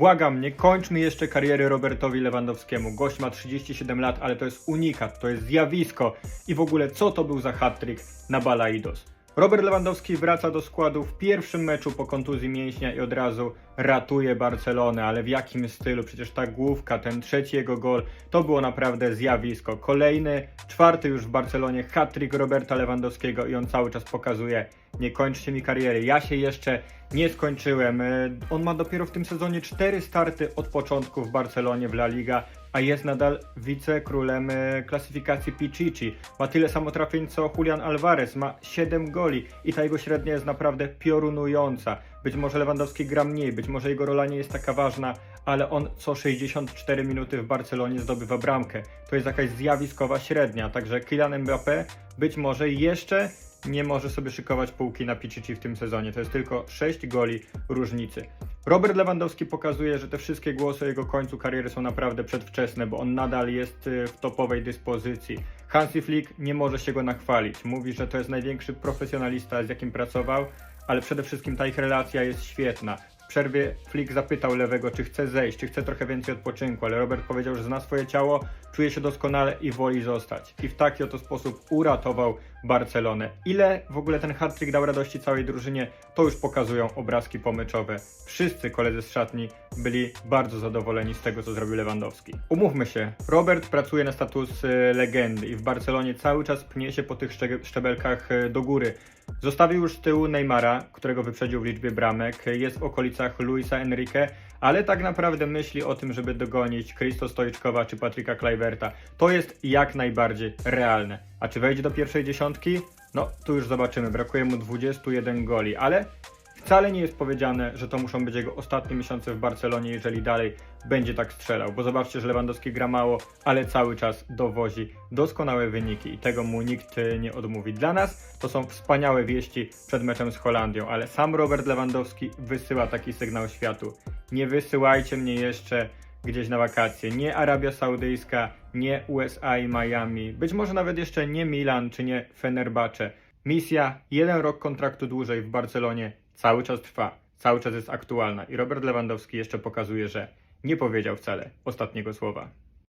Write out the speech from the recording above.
Błagam, nie kończmy jeszcze kariery Robertowi Lewandowskiemu. Gość ma 37 lat, ale to jest unikat, to jest zjawisko. I w ogóle co to był za hat-trick na Balaidos? Robert Lewandowski wraca do składu w pierwszym meczu po kontuzji mięśnia i od razu ratuje Barcelonę, ale w jakim stylu? Przecież ta główka, ten trzeci jego gol, to było naprawdę zjawisko. Kolejny, czwarty już w Barcelonie hat-trick Roberta Lewandowskiego i on cały czas pokazuje, nie kończcie mi kariery, ja się jeszcze nie skończyłem. E, On ma dopiero w tym sezonie cztery starty od początku w Barcelonie w La Liga, a jest nadal wicekrólem e, klasyfikacji Pichichi. Ma tyle samo trafień co Julian Alvarez, ma 7 goli i ta jego średnia jest naprawdę piorunująca. Być może Lewandowski gra mniej, być może jego rola nie jest taka ważna, ale on co 64 minuty w Barcelonie zdobywa bramkę. To jest jakaś zjawiskowa średnia, także Kylian Mbappé być może jeszcze nie może sobie szykować półki na Pichichi w tym sezonie. To jest tylko 6 goli różnicy. Robert Lewandowski pokazuje, że te wszystkie głosy o jego końcu kariery są naprawdę przedwczesne, bo on nadal jest y, w topowej dyspozycji. Hansi Flick nie może się go nachwalić. Mówi, że to jest największy profesjonalista, z jakim pracował, ale przede wszystkim ta ich relacja jest świetna. Przerwie Flick zapytał Lewego, czy chce zejść, czy chce trochę więcej odpoczynku, ale Robert powiedział, że zna swoje ciało, czuje się doskonale i woli zostać. I w taki oto sposób uratował Barcelonę. Ile w ogóle ten hat-trick dał radości całej drużynie, to już pokazują obrazki pomyczowe. Wszyscy koledzy z szatni byli bardzo zadowoleni z tego, co zrobił Lewandowski. Umówmy się, Robert pracuje na status e, legendy i w Barcelonie cały czas pnie się po tych szczebelkach e, do góry. Zostawił już z tyłu Neymara, którego wyprzedził w liczbie bramek, jest w okolicach Luisa Enrique, ale tak naprawdę myśli o tym, żeby dogonić Christo Stoiczkowa czy Patryka Kluiverta. To jest jak najbardziej realne. A czy wejdzie do pierwszej dziesiątki? No, tu już zobaczymy. Brakuje mu 21 goli, ale wcale nie jest powiedziane, że to muszą być jego ostatnie miesiące w Barcelonie, jeżeli dalej będzie tak strzelał. Bo zobaczcie, że Lewandowski gra mało, ale cały czas dowozi doskonałe wyniki i tego mu nikt e, nie odmówi. Dla nas to są wspaniałe wieści przed meczem z Holandią, ale sam Robert Lewandowski wysyła taki sygnał światu. Nie wysyłajcie mnie jeszcze gdzieś na wakacje. Nie Arabia Saudyjska, nie USA i Miami, być może nawet jeszcze nie Milan czy nie Fenerbahce. Misja, jeden rok kontraktu dłużej w Barcelonie cały czas trwa, cały czas jest aktualna i Robert Lewandowski jeszcze pokazuje, że nie powiedział wcale ostatniego słowa.